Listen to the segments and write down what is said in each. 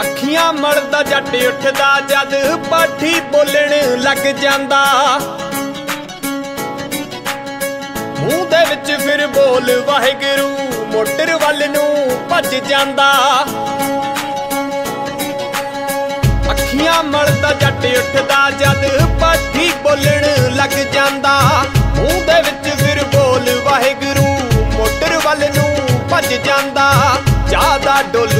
ਅੱਖੀਆਂ ਮਲਦਾ, ਜੱਟ ਉੱਠਦਾ, ਜਦ ਪਾਠੀ ਬੋਲਣ ਲੱਗ ਜਾਂਦਾ। ਮੂੰਹ ਦੇ ਵਿੱਚ ਫਿਰ ਬੋਲ, ਵਾਹਿਗੁਰੂ, ਮੋਟਰ ਵੱਲ ਨੂੰ ਭੱਜ ਜਾਂਦਾ। ਅੱਖੀਆਂ ਮਲਦਾ, ਜੱਟ ਉੱਠਦਾ, ਜਦ ਪਾਠੀ ਬੋਲਣ ਲੱਗ ਜਾਂਦਾ। ਮੂੰਹ ਦੇ ਵਿੱਚ ਫਿਰ ਬੋਲ, ਵਾਹਿਗੁਰੂ, ਮੋਟਰ ਵੱਲ ਨੂੰ ਭੱਜ ਜਾਂਦਾ। ਜ਼ਿਆਦਾ ਡੋਲ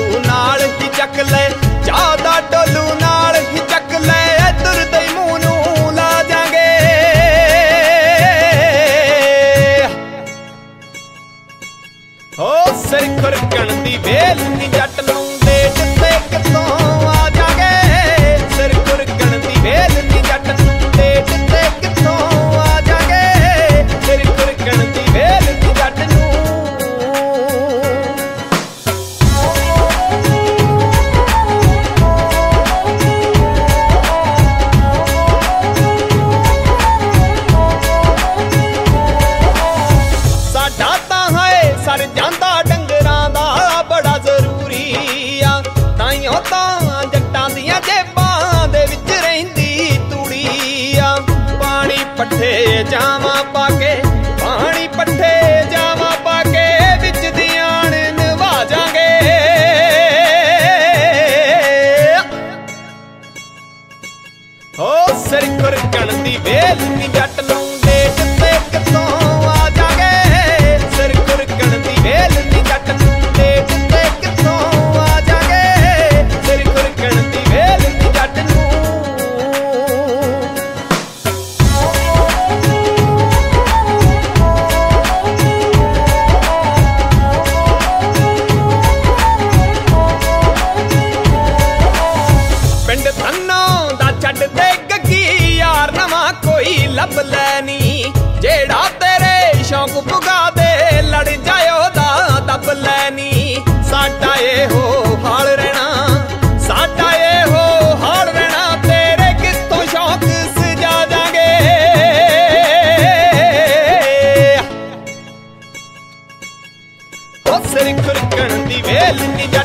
ਹੋ ਸਿਰ ਖੁਰਕਣ ਦੀ ਵੇਲ ਨੀ ਜੱਟ ਨੂੰ ਪੱਠੇ ਜਾਵਾਂ ਪਾ ਕੇ, ਪਾਣੀ ਪੱਠੇ ਜਾਵਾਂ ਪਾ ਕੇ, ਵਿੱਚ ਦੀਆਂ ਨਵਾ ਜਾਗੇ ਹੋ ਸਿਰ ਖੁਰਕਣ ਦੀ ਵੇਲ ਨੀ ਜੱਟ ਲੱਭ ਲੈਣੀ ਜਿਹੜਾ ਤੇਰੇ ਸ਼ੌਕ ਪੁਗਾ ਦੇ, ਲੜ ਜਾਇਓ ਦਾ ਦੱਬ ਲੈਣੀ ਸਾਡਾ ਇਹੋ ਹਾਲ ਰਹਿਣਾ, ਸਾਡਾ ਇਹੋ ਹਾਲ ਰਹਿਣਾ, ਤੇਰੇ ਕਿੱਥੋਂ ਸ਼ੌਕ ਸਜਾ ਜਾਗੇ ਉਹ ਸਿਰ ਖੁਰਕਣ ਦੀ ਵੇਲ ਨੀ ਜਾ